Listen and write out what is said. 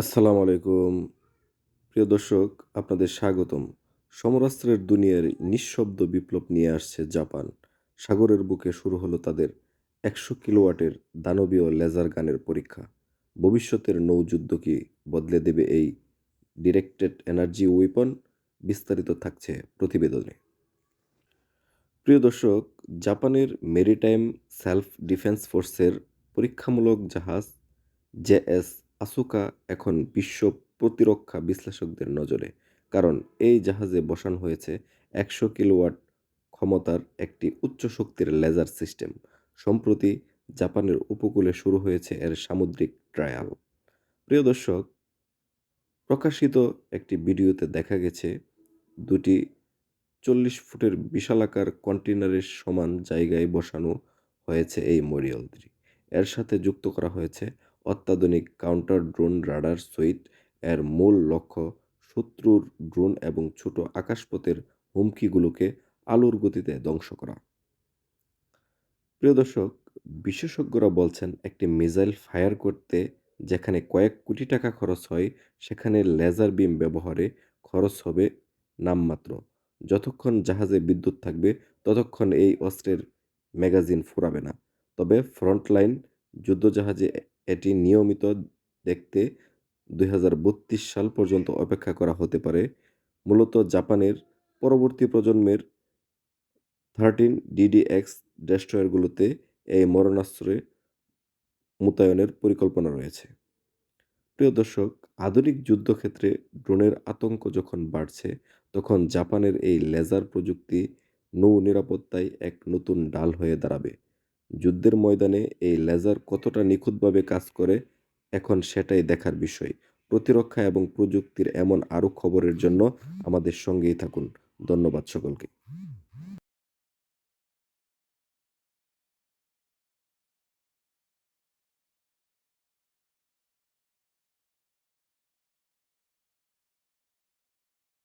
আসসালামু আলাইকুম। প্রিয় দর্শক, আপনাদের স্বাগতম। সমরাস্ত্রের দুনিয়ার নিঃশব্দ বিপ্লব নিয়ে আসছে জাপান। সাগরের বুকে শুরু হলো তাদের একশো কিলোওয়াটের দানবীয় লেজার গানের পরীক্ষা। ভবিষ্যতের নৌযুদ্ধ কি বদলে দেবে এই ডিরেক্টেড এনার্জি ওয়েপন বিস্তারিত থাকছে প্রতিবেদনে। প্রিয় দর্শক, জাপানের মেরিটাইম সেলফ ডিফেন্স ফোর্সের পরীক্ষামূলক জাহাজ জেএস আসুকা এখন বিশ্ব প্রতিরক্ষা বিশ্লেষকদের নজরে। কারণ এই জাহাজে বসানো হয়েছে একশো কিলোওয়াট ক্ষমতার একটি উচ্চ শক্তির লেজার সিস্টেম। সম্প্রতি জাপানের উপকূলে শুরু হয়েছে এর সামুদ্রিক ট্রায়াল। প্রিয় দর্শক, প্রকাশিত একটি ভিডিওতে দেখা গেছে দুটি চল্লিশ ফুটের বিশালাকার কন্টেনারের সমান জায়গায় বসানো হয়েছে এই মরিয়লটি। এর সাথে যুক্ত করা হয়েছে অত্যাধুনিক কাউন্টার ড্রোন রাডার সুইট এর মূল লক্ষ্য শত্রুর ড্রোন এবং ছোট আকাশপথের হুমকিগুলোকে আলোর গতিতে ধ্বংস করা। প্রিয় দর্শক, বিশেষজ্ঞরা বলছেন একটি মিসাইল ফায়ার করতে যেখানে কয়েক কোটি টাকা খরচ হয়, সেখানে লেজার বিম ব্যবহারে খরচ হবে নামমাত্র। যতক্ষণ জাহাজে বিদ্যুৎ থাকবে, ততক্ষণ এই অস্ত্রের ম্যাগাজিন ফুরাবে না। তবে ফ্রন্টলাইন যুদ্ধজাহাজে এটি নিয়মিত দেখতে দুই হাজার বত্রিশ সাল পর্যন্ত অপেক্ষা করা হতে পারে। মূলত জাপানের পরবর্তী প্রজন্মের থার্টিন ডিডিএক্স ডেস্ট্রয়ারগুলোতে এই মরণাস্ত্রে মোতায়েনের পরিকল্পনা রয়েছে। প্রিয় দর্শক, আধুনিক যুদ্ধক্ষেত্রে ড্রোনের আতঙ্ক যখন বাড়ছে, তখন জাপানের এই লেজার প্রযুক্তি নৌ নিরাপত্তায় এক নতুন ডাল হয়ে দাঁড়াবে। যুদ্ধের ময়দানে এই লেজার কতটা নিখুঁতভাবে কাজ করে, এখন সেটাই দেখার বিষয়। প্রতিরক্ষা এবং প্রযুক্তির এমন আরও খবরের জন্য আমাদের সঙ্গেই থাকুন। ধন্যবাদ সকলকে।